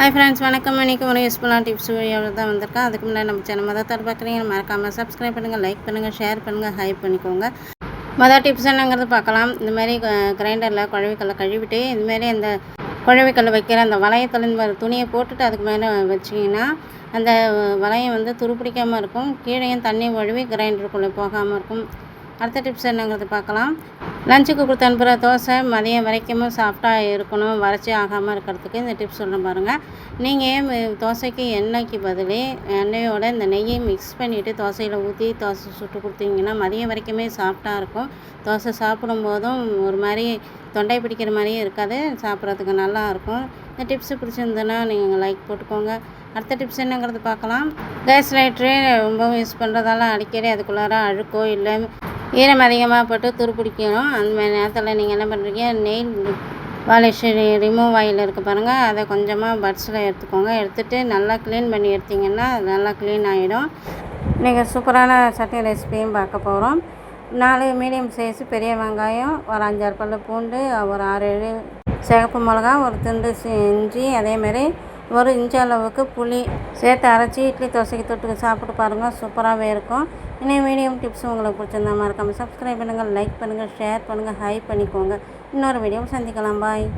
Hi friends வணக்கம். இன்றைக்கி ஒரு யூஸ்ஃபுல்லான டிப்ஸ் வீடியோவில் தான் வந்திருக்கேன். அதுக்கு முன்னாடி நம்ம சேனல் மதத்தார் பார்க்குறீங்க. மறக்காமல் சப்ஸ்கிரைப் பண்ணுங்கள் லைக் பண்ணுங்கள் ஷேர் பண்ணுங்கள் ஹைப் பண்ணிக்கோங்க. மொதல் டிப்ஸ் என்னங்கிறது பார்க்கலாம். இந்த மாதிரி கிரைண்டரில் குழவிக்கல்லை கழுவிட்டு இதுமாரி அந்த குழவிக்கல் வைக்கிற அந்த வளையத்தில் இந்த மாதிரி துணியை போட்டுட்டு அதுக்கு மேலே வச்சிங்கன்னா அந்த வளையம் வந்து துருப்பிடிக்காமல் இருக்கும். கீழேயும் தண்ணி வழுவி கிரைண்டருக்குள்ளே போகாமல் இருக்கும். அடுத்த டிப்ஸ் என்னங்கிறது பார்க்கலாம். லஞ்சுக்கு கொடுத்து அனுப்புகிற தோசை மதியம் வரைக்கும் சாஃப்டாக இருக்கணும் வறட்சி ஆகாமல் இருக்கிறதுக்கு இந்த டிப்ஸ் சொல்கிறேன் பாருங்கள் நீங்கள் தோசைக்கு எண்ணெய்க்கு பதில் எண்ணெயோட இந்த நெய்யை மிக்ஸ் பண்ணிவிட்டு தோசையில் ஊற்றி தோசை சுட்டு கொடுத்தீங்கன்னா மதியம் வரைக்குமே சாஃப்டாக இருக்கும். தோசை சாப்பிடும்போதும் ஒரு மாதிரி தொண்டை பிடிக்கிற மாதிரியும் இருக்காது சாப்பிட்றதுக்கு நல்லா இருக்கும். இந்த டிப்ஸு பிடிச்சிருந்ததுன்னா நீங்கள் லைக் போட்டுக்கோங்க. அடுத்த டிப்ஸ் என்னங்கிறது பார்க்கலாம். கேஸ் லைட்ரு ரொம்பவும் யூஸ் பண்ணுறதால அடிக்கடி அதுக்குள்ளார அழுக்கோ இல்லை ஈரம் அதிகமாக போட்டு துருப்பிடிக்கணும் அந்த மாதிரி நேரத்தில் நீங்கள் என்ன பண்ணுறீங்க நெயில் பாலிஷ் ரிமூவ் ஆயில் இருக்குது பாருங்கள் அதை கொஞ்சமாக பட்ஸில் எடுத்துக்கோங்க. எடுத்துகிட்டு நல்லா க்ளீன் பண்ணி எடுத்திங்கன்னா நல்லா க்ளீன் ஆகிடும் நீங்கள் சூப்பரான சட்னி ரெசிபியும் பார்க்க போகிறோம் நாலு மீடியம் சைஸு பெரிய வெங்காயம் ஒரு அஞ்சாறு பல்லு பூண்டு ஒரு ஆறு ஏழு சிகப்பு மிளகா ஒரு துண்டு இஞ்சி அதேமாரி ஒரு இன்ச்சு அளவுக்கு புளி சேர்த்து அரைச்சி இட்லி தோசைக்கு தொட்டு சாப்பிட்டு பாருங்கள் சூப்பராகவே இருக்கும். இன்னும் மீடியம் டிப்ஸ் உங்களுக்கு பிடிச்சிருந்தா மறக்காமல் சப்ஸ்கிரைப் பண்ணுங்கள் லைக் பண்ணுங்கள் ஷேர் பண்ணுங்கள் ஹை பண்ணிக்கோங்க. இன்னொரு வீடியோ சந்திக்கலாம். பாய்